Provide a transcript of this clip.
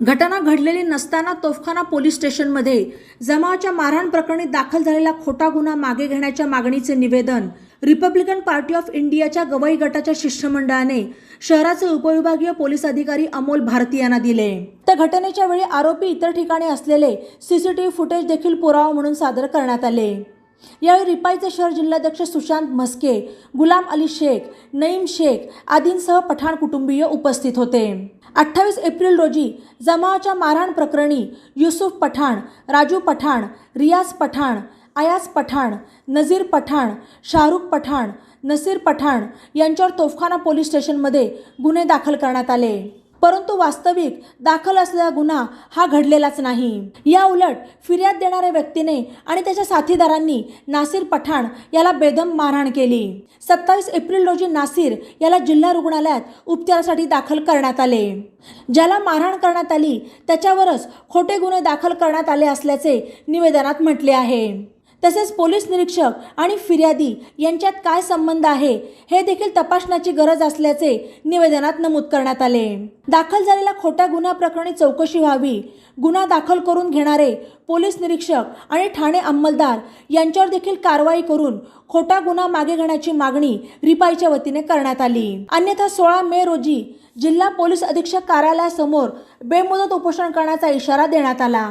घटना घडलेली नसताना तोफखाना पोलीस स्टेशनमध्ये जमावाच्या मारहाण प्रकरणी दाखल झालेला खोटा गुन्हा मागे घेण्याच्या मागणीचे निवेदन रिपब्लिकन पार्टी ऑफ इंडियाच्या गवई गटाच्या शिष्टमंडळाने शहराचे उपविभागीय पोलीस अधिकारी अमोल भारती यांना दिले. त्या घटनेच्या वेळी आरोपी इतर ठिकाणी असलेले सीसीटीव्ही फुटेज देखील पुरावा म्हणून सादर करण्यात आले. यावेळी रिपाईचे शहर जिल्हाध्यक्ष सुशांत म्हस्के गुलाम अली शेख नईम शेख आदींसह पठाण कुटुंबीय उपस्थित होते. अठ्ठावीस एप्रिल रोजी जमावाच्या मारहाण प्रकरणी युसुफ पठाण राजू पठाण रियाज पठाण आयास पठाण नझीर पठाण शाहरुख पठाण नसीर पठाण यांच्यावर तोफखाना पोलीस स्टेशनमध्ये गुन्हे दाखल करण्यात आले. परंतु वास्तविक दाखल असलेला गुन्हा हा घडलेलाच नाही. या उलट फिर्याद देणाऱ्या व्यक्तीने आणि त्याच्या साथीदारांनी नासिर पठाण याला बेदम मारहाण केली. सत्तावीस एप्रिल रोजी नासिर याला जिल्हा रुग्णालयात उपचारासाठी दाखल करण्यात आले. ज्याला मारहाण करण्यात आली त्याच्यावरच खोटे गुन्हे दाखल करण्यात आले असल्याचे निवेदनात म्हटले आहे. तसेच पोलीस निरीक्षक आणि फिर्यादी यांच्यात काय संबंध आहे हे देखील तपासण्याची गरज असल्याचे निवेदनात नमूद करण्यात आले. दाखल झालेल्या खोट्या गुन्हा प्रकरणी चौकशी व्हावी गुन्हा दाखल करून घेणारे पोलीस निरीक्षक आणि ठाणे अंमलदार यांच्यावर देखील कारवाई करून खोटा गुन्हा मागे घेण्याची मागणी रिपाईच्या वतीने करण्यात आली. अन्यथा सोळा मे रोजी जिल्हा पोलीस अधीक्षक कार्यालयासमोर बेमुदत उपोषण करण्याचा इशारा देण्यात आला.